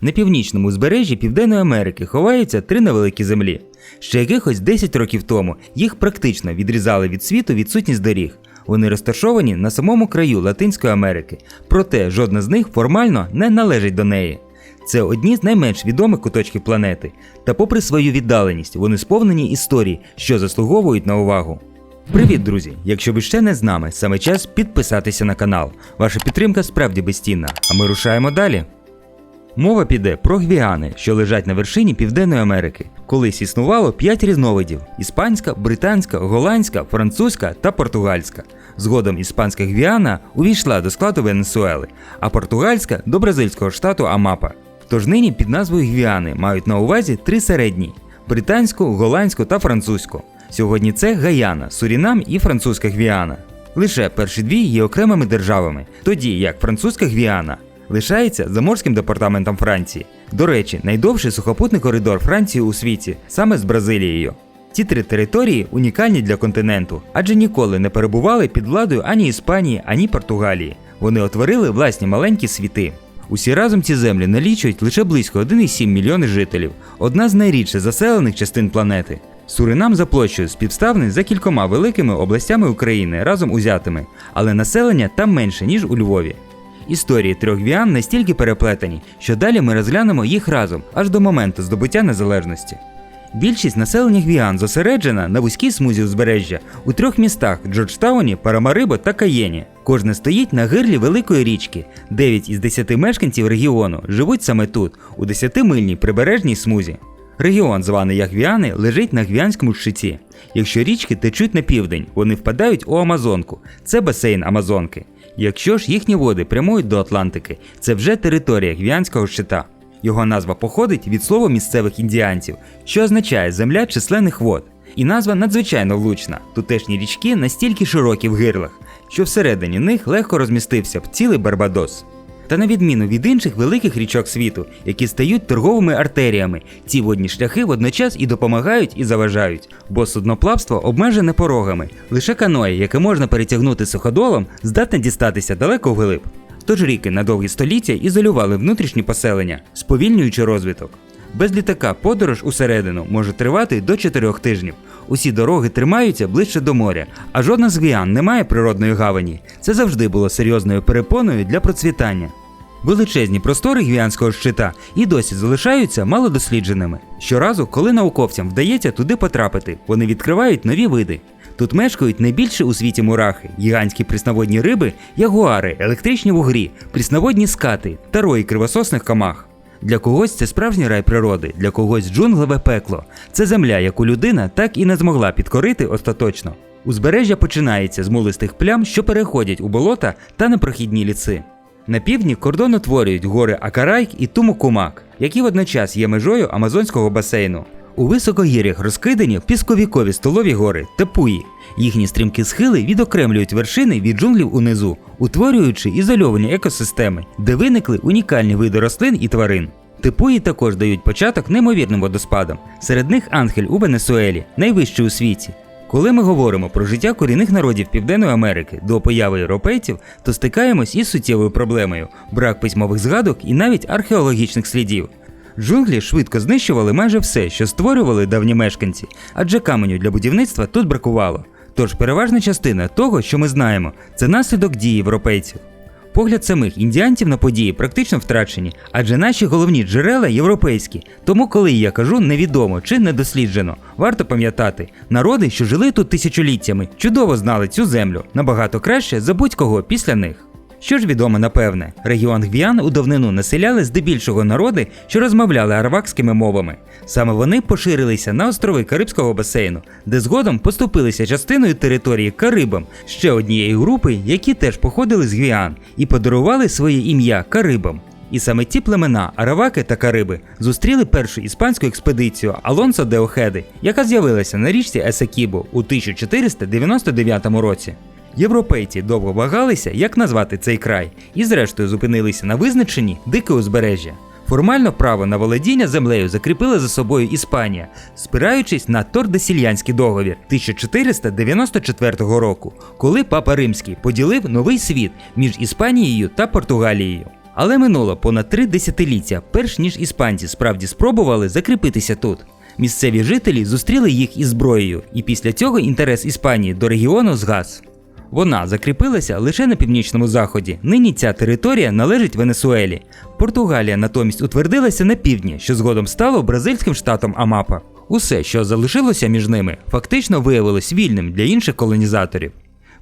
На північному узбережжі Південної Америки ховаються три невеликі землі. Ще якихось 10 років тому їх практично відрізали від світу відсутність доріг. Вони розташовані на самому краю Латинської Америки, проте жодна з них формально не належить до неї. Це одні з найменш відомих куточків планети, та попри свою віддаленість, вони сповнені історій, що заслуговують на увагу. Привіт, друзі! Якщо ви ще не з нами, саме час підписатися на канал. Ваша підтримка справді безцінна, а ми рушаємо далі. Мова піде про гвіани, що лежать на вершині Південної Америки. Колись існувало 5 різновидів: іспанська, британська, голландська, французька та португальська. Згодом іспанська гвіана увійшла до складу Венесуели, а португальська до бразильського штату Амапа. Тож нині під назвою гвіани мають на увазі три середні: британську, голландську та французьку. Сьогодні це Гаяна, Сурінам і французька гвіана. Лише перші дві є окремими державами, тоді як французька гвіана лишається заморським департаментом Франції. До речі, найдовший сухопутний коридор Франції у світі саме з Бразилією. Ці три території унікальні для континенту, адже ніколи не перебували під владою ані Іспанії, ані Португалії. Вони утворили власні маленькі світи. Усі разом ці землі налічують лише близько 1,7 мільйони жителів, одна з найрідше заселених частин планети. Суринам за площею співставний за кількома великими областями України разом узятими, але населення там менше, ніж у Львові. Історії трьох віан настільки переплетені, що далі ми розглянемо їх разом аж до моменту здобуття незалежності. Більшість населення гвіан зосереджена на вузькій смузі узбережжя у трьох містах Джорджтауні, Парамарибо та Каєні. Кожне стоїть на гирлі великої річки. 9 із 10 мешканців регіону живуть саме тут, у 10-мильній прибережній смузі. Регіон, званий як Гвіани, лежить на Гвіанському щиті. Якщо річки течуть на південь, вони впадають у Амазонку. Це басейн Амазонки. Якщо ж їхні води прямують до Атлантики, це вже територія Гвіанського щита. Його назва походить від слова місцевих індіанців, що означає земля численних вод. І назва надзвичайно влучна. Тутешні річки настільки широкі в гирлах, що всередині них легко розмістився б цілий Барбадос. Та на відміну від інших великих річок світу, які стають торговими артеріями, ці водні шляхи водночас і допомагають, і заважають, бо судноплавство обмежене порогами. Лише каної, яке можна перетягнути суходолом, здатне дістатися далеко вглиб. Тож ріки на довгі століття ізолювали внутрішні поселення, сповільнюючи розвиток. Без літака подорож усередину може тривати до 4 тижнів. Усі дороги тримаються ближче до моря, а жодна з гвіан не має природної гавані. Це завжди було серйозною перепоною для процвітання. Величезні простори гвіанського щита і досі залишаються малодослідженими. Щоразу, коли науковцям вдається туди потрапити, вони відкривають нові види. Тут мешкають найбільше у світі мурахи, гігантські прісноводні риби, ягуари, електричні вугрі, прісноводні скати та рої кривососних комах. Для когось це справжній рай природи, для когось джунглеве пекло. Це земля, яку людина так і не змогла підкорити остаточно. Узбережжя починається з мулистих плям, що переходять у болота та непрохідні ліси. На півдні кордон утворюють гори Акарайк і Тумокумак, які водночас є межою Амазонського басейну. У високогір'ях розкидані пісковікові столові гори Тепуї. Їхні стрімкі схили відокремлюють вершини від джунглів унизу, утворюючи ізольовані екосистеми, де виникли унікальні види рослин і тварин. Типуї також дають початок неймовірним водоспадам. Серед них Ангель у Венесуелі, найвищий у світі. Коли ми говоримо про життя корінних народів Південної Америки до появи європейців, то стикаємось із суттєвою проблемою брак письмових згадок і навіть археологічних слідів. Джунглі швидко знищували майже все, що створювали давні мешканці, адже каменю для будівництва тут бракувало. Тож переважна частина того, що ми знаємо, це наслідок дії європейців. Погляд самих індіанців на події практично втрачені, адже наші головні джерела європейські. Тому, коли я кажу невідомо чи недосліджено, варто пам'ятати, народи, що жили тут тисячоліттями, чудово знали цю землю набагато краще за будь-кого після них. Що ж відомо напевне, регіон Гвіан у давнину населяли здебільшого народи, що розмовляли аравакськими мовами. Саме вони поширилися на острови Карибського басейну, де згодом поступилися частиною території Карибам, ще однієї групи, які теж походили з Гвіан, і подарували своє ім'я Карибам. І саме ці племена Араваки та Кариби зустріли першу іспанську експедицію Алонсо де Охеди, яка з'явилася на річці Есекібо у 1499 році. Європейці довго вагалися, як назвати цей край, і зрештою зупинилися на визначенні дике узбережжя. Формально право на володіння землею закріпила за собою Іспанія, спираючись на Тордесільянський договір 1494 року, коли папа Римський поділив новий світ між Іспанією та Португалією. Але минуло понад три десятиліття, перш ніж іспанці справді спробували закріпитися тут. Місцеві жителі зустріли їх із зброєю, і після цього інтерес Іспанії до регіону згас. Вона закріпилася лише на північному заході. Нині ця територія належить Венесуелі. Португалія натомість утвердилася на півдні, що згодом стало бразильським штатом Амапа. Усе, що залишилося між ними, фактично виявилось вільним для інших колонізаторів.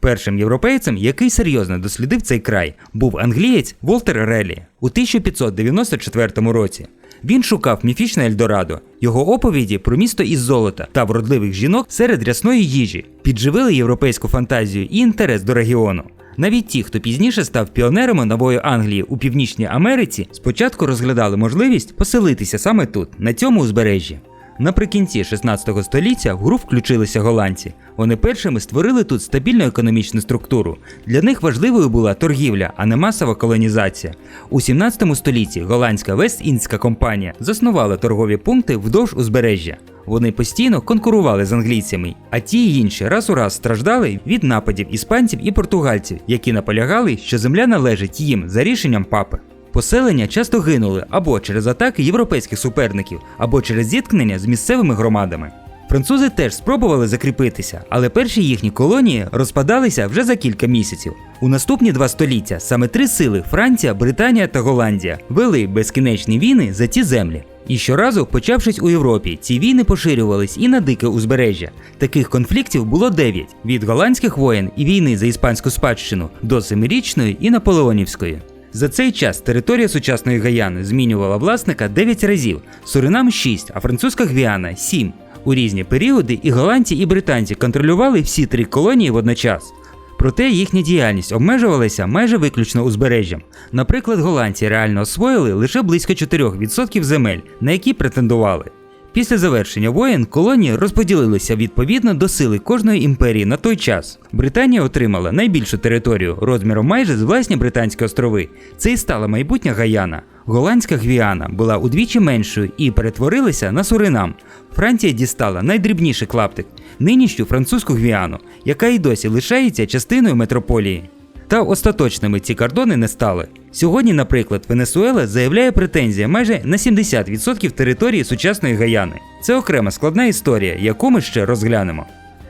Першим європейцем, який серйозно дослідив цей край, був англієць Волтер Релі у 1594 році. Він шукав міфічне Ельдорадо. Його оповіді про місто із золота та вродливих жінок серед рясної їжі підживили європейську фантазію і інтерес до регіону. Навіть ті, хто пізніше став піонерами нової Англії у Північній Америці, спочатку розглядали можливість поселитися саме тут, на цьому узбережжі. Наприкінці 16 століття в гру включилися голландці. Вони першими створили тут стабільну економічну структуру. Для них важливою була торгівля, а не масова колонізація. У 17 столітті голландська Вест-Індська компанія заснувала торгові пункти вдовж узбережжя. Вони постійно конкурували з англійцями, а ті й інші раз у раз страждали від нападів іспанців і португальців, які наполягали, що земля належить їм за рішенням папи. Поселення часто гинули або через атаки європейських суперників, або через зіткнення з місцевими громадами. Французи теж спробували закріпитися, але перші їхні колонії розпадалися вже за кілька місяців. У наступні два століття саме три сили Франція, Британія та Голландія вели безкінечні війни за ці землі. І щоразу, почавшись у Європі, ці війни поширювались і на дике узбережжя. Таких конфліктів було дев'ять: від голландських воєн і війни за іспанську спадщину до семирічної і наполеонівської. За цей час територія сучасної Гаяни змінювала власника 9 разів, Суринам 6, а французька Гвіана 7. У різні періоди і голландці, і британці контролювали всі три колонії водночас. Проте їхня діяльність обмежувалася майже виключно узбережжям. Наприклад, голландці реально освоїли лише близько 4% земель, на які претендували. Після завершення воєн колонії розподілилися відповідно до сили кожної імперії на той час. Британія отримала найбільшу територію розміром майже з власні Британські острови. Це і стала майбутня Гаяна. Голландська Гвіана була удвічі меншою і перетворилася на Суринам. Франція дістала найдрібніший клаптик нинішню французьку Гвіану, яка й досі лишається частиною метрополії. Та остаточними ці кордони не стали. Сьогодні, наприклад, Венесуела заявляє претензії майже на 70% території сучасної Гаяни. Це окрема складна історія, яку ми ще розглянемо.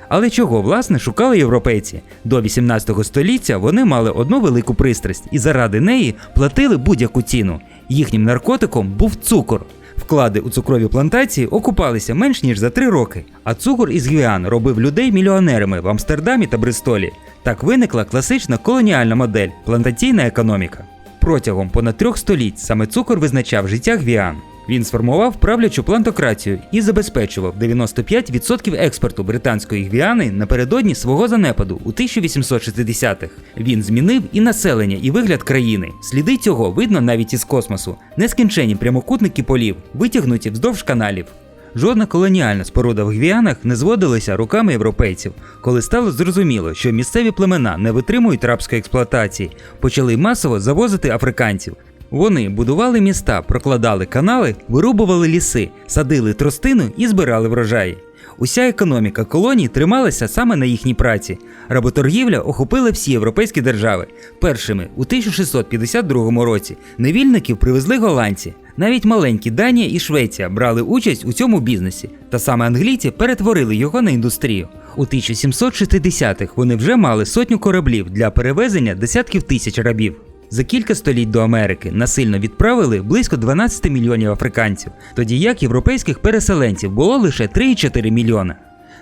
Але чого власне шукали європейці? До 18 століття вони мали одну велику пристрасть і заради неї платили будь-яку ціну. Їхнім наркотиком був цукор. Вклади у цукрові плантації окупалися менш ніж за три роки, а цукор із Гвіан робив людей мільйонерами в Амстердамі та Бристолі. Так виникла класична колоніальна модель плантаційна економіка. Протягом понад трьох століть саме цукор визначав життя Гвіан. Він сформував правлячу плантократію і забезпечував 95% експорту британської гвіани напередодні свого занепаду у 1860-х. Він змінив і населення, і вигляд країни. Сліди цього видно навіть із космосу. Нескінчені прямокутники полів, витягнуті вздовж каналів. Жодна колоніальна споруда в Гвіанах не зводилася руками європейців. Коли стало зрозуміло, що місцеві племена не витримують рабської експлуатації, почали масово завозити африканців. Вони будували міста, прокладали канали, вирубували ліси, садили тростину і збирали врожаї. Уся економіка колоній трималася саме на їхній праці. Работоргівля охопила всі європейські держави. Першими у 1652 році невільників привезли голландці. Навіть маленькі Данія і Швеція брали участь у цьому бізнесі, та саме англійці перетворили його на індустрію. У 1760-х вони вже мали сотню кораблів для перевезення десятків тисяч рабів. За кілька століть до Америки насильно відправили близько 12 мільйонів африканців, тоді як європейських переселенців було лише 3,4 мільйона.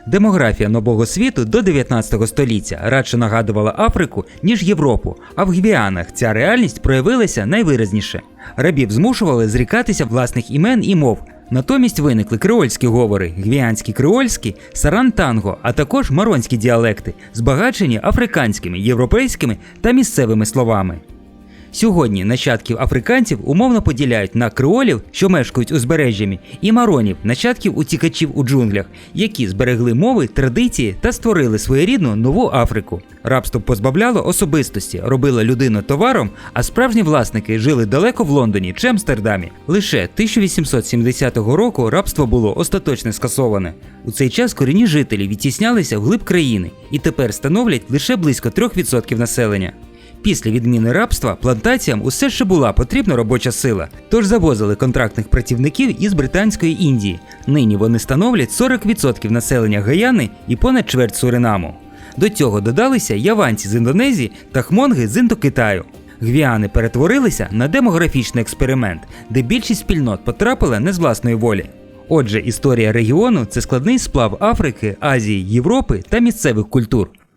Демографія нового світу до 19 століття радше нагадувала Африку, ніж Європу, а в Гвіанах ця реальність проявилася найвиразніше. Рабів змушували зрікатися власних імен і мов. Натомість виникли креольські говори, гвіанські креольські, сарантанго, а також маронські діалекти, збагачені африканськими, європейськими та місцевими словами. Сьогодні нащадків африканців умовно поділяють на креолів, що мешкають узбережжями, і маронів, нащадків утікачів у джунглях, які зберегли мови, традиції та створили своєрідну нову Африку. Рабство позбавляло особистості, робило людину товаром, а справжні власники жили далеко в Лондоні чи Амстердамі. Лише 1870 року рабство було остаточно скасоване. У цей час корінні жителі відтіснялися вглиб країни і тепер становлять лише близько 3% населення. Після відміни рабства плантаціям усе ще була потрібна робоча сила, тож завозили контрактних працівників із Британської Індії. Нині вони становлять 40% населення Гаяни і понад чверть Суринаму. До цього додалися яванці з Індонезії та хмонги з Індокитаю. Гвіани перетворилися на демографічний експеримент, де більшість спільнот потрапила не з власної волі. Отже, історія регіону це складний сплав Африки, Азії, Європи та місцевих культур.